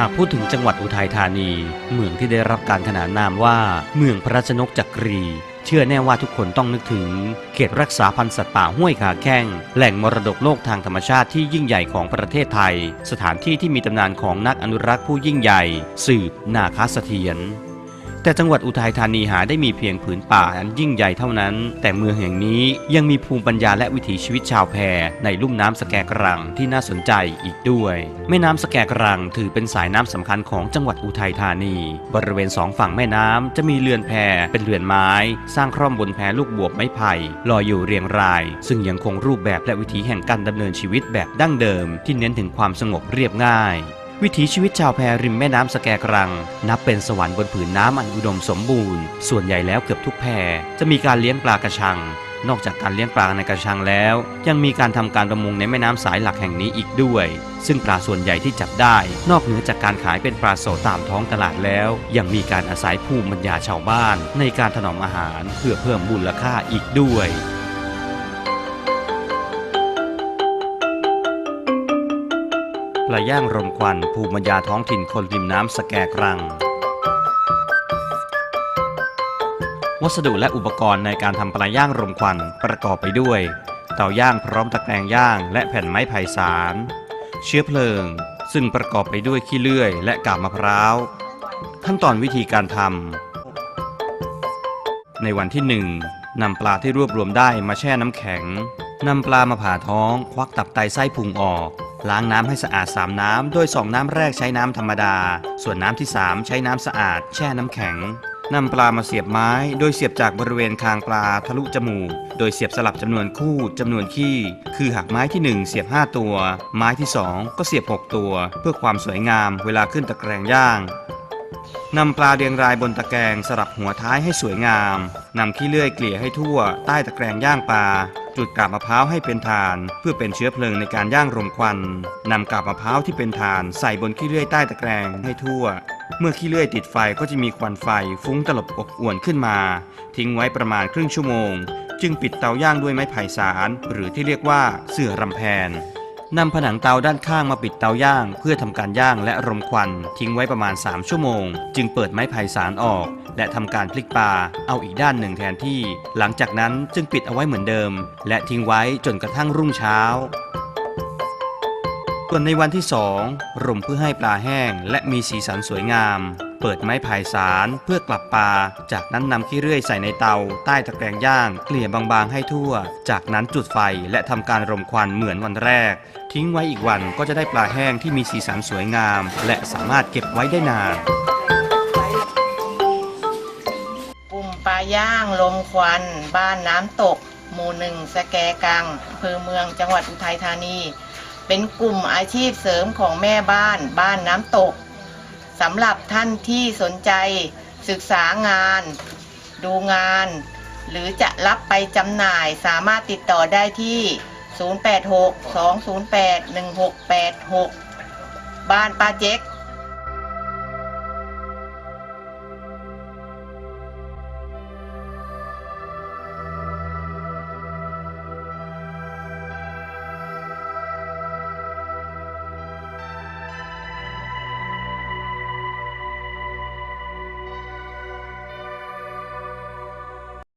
หากพูดถึงจังหวัดอุทัยธานี เมืองที่ได้รับการขนานนามว่า เมืองพระราชนกจักรี เชื่อแน่ว่าทุกคนต้องนึกถึง เขตรักษาพันธุ์สัตว์ป่าห้วยขาแข้ง แหล่งมรดกโลกทางธรรมชาติที่ยิ่งใหญ่ของประเทศไทย สถานที่ที่มีตำนานของนักอนุรักษ์ผู้ยิ่งใหญ่ สืบนาคเสถียร แต่จังหวัดอุทัยธานีหาได้มีเพียงผืนป่าอันยิ่งใหญ่เท่านั้น แต่เมืองแห่งนี้ยังมีภูมิปัญญาและวิถีชีวิตชาวแพในลุ่มน้ำสแกกรังที่น่าสนใจอีกด้วย แม่น้ำสแกกรังถือเป็นสายน้ำสำคัญของจังหวัดอุทัยธานี บริเวณสองฝั่งแม่น้ำจะมีเรือนแพเป็นเรือนไม้ สร้างคร่อมบนแพลูกบวบไม้ไผ่ลอยอยู่เรียงราย ซึ่งยังคงรูปแบบและวิถีแห่งการดำเนินชีวิตแบบดั้งเดิม ที่เน้นถึงความสงบเรียบง่าย วิถีชีวิตชาวแพริมแม่น้ำสแกกรัง นับเป็นสวรรค์บนผืนน้ำอันอุดมสมบูรณ์ ส่วนใหญ่แล้วเกือบทุกแพจะมีการเลี้ยงปลากระชัง นอกจากการเลี้ยงปลาในกระชังแล้ว ยังมีการทำการประมงในแม่น้ำสายหลักแห่งนี้อีกด้วย ซึ่งปลาส่วนใหญ่ที่จับได้ นอกเหนือจากการขายเป็นปลาโสดตามท้องตลาดแล้ว ยังมีการอาศัยภูมิปัญญาชาวบ้าน ในการถนอมอาหารเพื่อเพิ่มมูลค่าอีกด้วย ปลาย่างรมควันภูมิปัญญาท้องถิ่นคนริมน้ำสแกกรัง วัสดุและอุปกรณ์ในการทำปลาย่างรมควันประกอบไปด้วย เตาย่างพร้อมตะแกรงย่างและแผ่นไม้ไผ่สาร เชื้อเพลิง ซึ่งประกอบไปด้วยขี้เลื่อยและกาบมะพร้าว ขั้นตอนวิธีการทำในวันที่หนึ่งนำปลาที่รวบรวมได้มาแช่น้ำแข็งนำปลามาผ่าท้อง ควักตับไตไส้พุงออก ล้างน้ำให้สะอาด 3 น้ำ โดย 2 น้ำแรกใช้น้ำธรรมดา ส่วนน้ำที่ 3 ใช้น้ำสะอาด แช่น้ำแข็งนำปลามาเสียบไม้ โดยเสียบจากบริเวณคางปลาทะลุจมูก โดยเสียบสลับจำนวนคู่จำนวนขี้ คือหักไม้ที่ 1 เสียบ 5 ตัว ไม้ที่ 2 ก็เสียบ 6 ตัว เพื่อความสวยงามเวลาขึ้นตะแกรงย่าง นำปลาเรียงรายบนตะแกรงสลับหัวท้ายให้สวยงาม นำขี้เลื่อยเกลี่ยให้ทั่ว ใต้ตะแกรงย่างปลา จุดกาบมะพร้าวให้เป็นฐาน เพื่อเป็นเชื้อเพลิงในการย่างรมควัน นำกาบมะพร้าวที่เป็นฐาน ใส่บนขี้เลื่อยใต้ตะแกรงให้ทั่ว เมื่อขี้เลื่อยติดไฟก็จะมีควันไฟฟุ้งตลบอบอวนขึ้นมา ทิ้งไว้ประมาณครึ่งชั่วโมง จึงปิดเตาย่างด้วยไม้ไผ่สาร หรือที่เรียกว่าเสื่อรำแพน นำผนังเตาด้านข้างมาปิดเตาย่าง เพื่อทำการย่างและรมควันทิ้งไว้ประมาณ 3 ชั่วโมง จึงเปิดไม้ไผ่สารออก และทำการพลิกปลาเอาอีกด้านหนึ่งแทนที่ หลังจากนั้นจึงปิดเอาไว้เหมือนเดิม และทิ้งไว้จนกระทั่งรุ่งเช้าส่วนในวันที่สองรมเพื่อให้ปลาแห้งและมีสีสันสวยงาม เปิดไม้ไผ่สารเพื่อกลับปลา จากนั้นนำขี้เลื่อยใส่ในเตา ใต้ตะแกรงย่าง เกลี่ยบางๆให้ทั่ว จากนั้นจุดไฟและทำการรมควันเหมือนวันแรก ทิ้งไว้อีกวันก็จะได้ปลาแห้งที่มีสีสันสวยงาม และสามารถเก็บไว้ได้นานกลุ่มปลาย่างลมควันบ้านน้ำตก หมู่หนึ่งสแกกังอำเภอเมืองจังหวัดอุทัยธานี เป็นกลุ่มอาชีพเสริมของแม่บ้าน บ้านน้ำตก สำหรับท่านที่สนใจศึกษางาน ดูงาน หรือจะรับไปจำหน่ายสามารถติดต่อได้ที่ 086 208 1686 บ้านป้าเจ๊ก